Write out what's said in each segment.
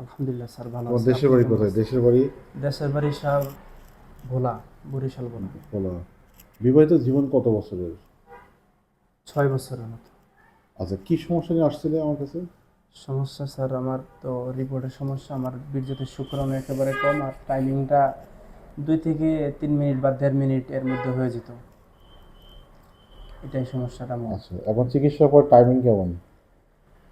আলহামদুলিল্লাহ স্যার ভালো। দেশের বাড়ি কোথায়? দেশের বাড়ি? দেশের বাড়ি স্যার ভোলা বরিশাল ভোলা। বলো বিবাহিত জীবন কত বছরের ছয় বছরের মতো। আচ্ছা কি সমস্যা নিয়ে আসছিলে আমার কাছে? সমস্যা স্যার আমার তো রিপোর্টের সমস্যা আমার বীর্যতে শুক্রাণু একেবারে কম আর টাইমিংটা দুই থেকে তিন মিনিট বা দেড় মিনিট এর মধ্যে হয়ে যেত। এটাই সমস্যাটা আমার আচ্ছা এখন চিকিৎসার পর টাইমিং কেমন?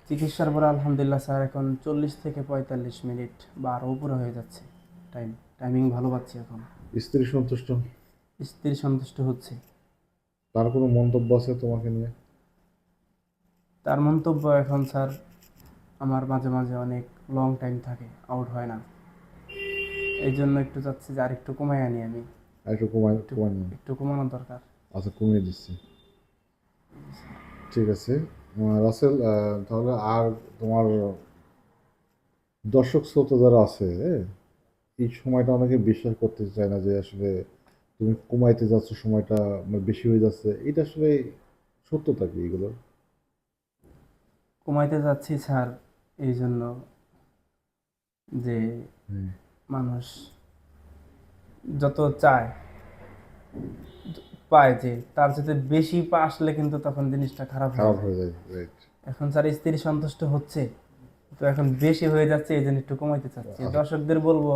চিকিৎসার পরে আলহামদুলিল্লাহ স্যার এখন চল্লিশ থেকে পঁয়তাল্লিশ মিনিট বা আরও উপরে হয়ে যাচ্ছে। টাইম টাইমিং ভালো পাচ্ছি এখন। স্ত্রী সন্তুষ্ট? স্ত্রী সন্তুষ্ট হচ্ছে। তার কোনো মন্তব্য আছে তোমাকে নিয়ে? তার মন্তব্য এখন স্যার আমার মাঝে মাঝে অনেক লং টাইম থাকে আউট হয় না। এই জন্য একটু চাচ্ছি যে আর একটু কমাই আনি আমি। আর একটু কমাই একটু কমানো দরকার। আচ্ছা কমিয়ে দিচ্ছি। ঠিক আছে। রাসেল তাহলে আর তোমার দর্শক শ্রোতা যারা আছে এই সময়টা অনেকে বিশ্বাস করতে চায় না যে আসলে তুমি কমাইতে যাচ্ছ সময়টা মানে বেশি হয়ে যাচ্ছে। এটা আসলে সত্যতা কি এগুলো? কমাইতে যাচ্ছি স্যার এই জন্য যে মানুষ যত চায় পায় যে তার সাথে বেশি পা আসলে কিন্তু তখন জিনিসটা খারাপ হয় হয়ে যায় এখন স্যার স্ত্রী সন্তুষ্ট হচ্ছে তো এখন বেশি হয়ে যাচ্ছে এই জন্য একটু কমাইতে চাচ্ছি। দর্শকদের বলব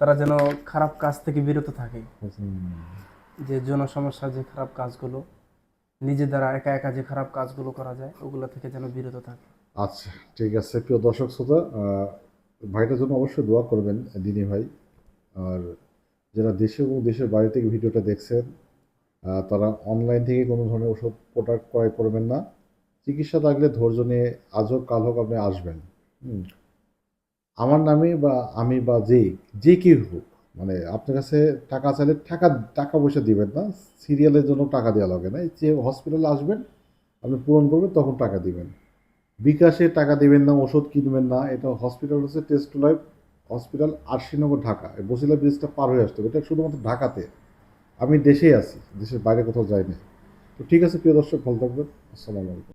তারা যেন খারাপ কাজ থেকে বিরত থাকে। যে যৌন সমস্যার যে খারাপ কাজগুলো নিজে দ্বারা একা একা যে খারাপ কাজগুলো করা যায় ওগুলো থেকে যেন বিরত থাকে। আচ্ছা ঠিক আছে। প্রিয় দর্শক শ্রোতা ভাইটার জন্য অবশ্যই দোয়া করবেন দিনী ভাই। আর যারা দেশে এবং দেশের বাইরে থেকে ভিডিওটা দেখছেন তারা অনলাইন থেকে কোনো ধরনের ওষুধ প্রোডাক্ট ক্রয় করবেন না। চিকিৎসা থাকলে ধৈর্য নিয়ে আজ হোক কাল হোক আপনি আসবেন। আমার নামে বা আমি বা যে যে কেউ হোক মানে আপনার কাছে টাকা চাইলে টাকা টাকা পয়সা দিবেন না সিরিয়ালের জন্য টাকা দেওয়া লাগে না। যে হসপিটালে আসবেন আপনি পূরণ করবেন তখন টাকা দিবেন। বিকাশে টাকা দিবেন না ওষুধ কিনবেন না এটা হসপিটাল হচ্ছে test life hospital Arshinagar Dhaka. Basila ব্রিজটা পার হয়ে আসতে হবে। এটা শুধুমাত্র ঢাকাতে। আমি দেশেই আছি, দেশের বাইরে কোথাও যাই না তো ঠিক আছে, প্রিয় দর্শক, ভালো থাকবেন। আসসালামু আলাইকুম।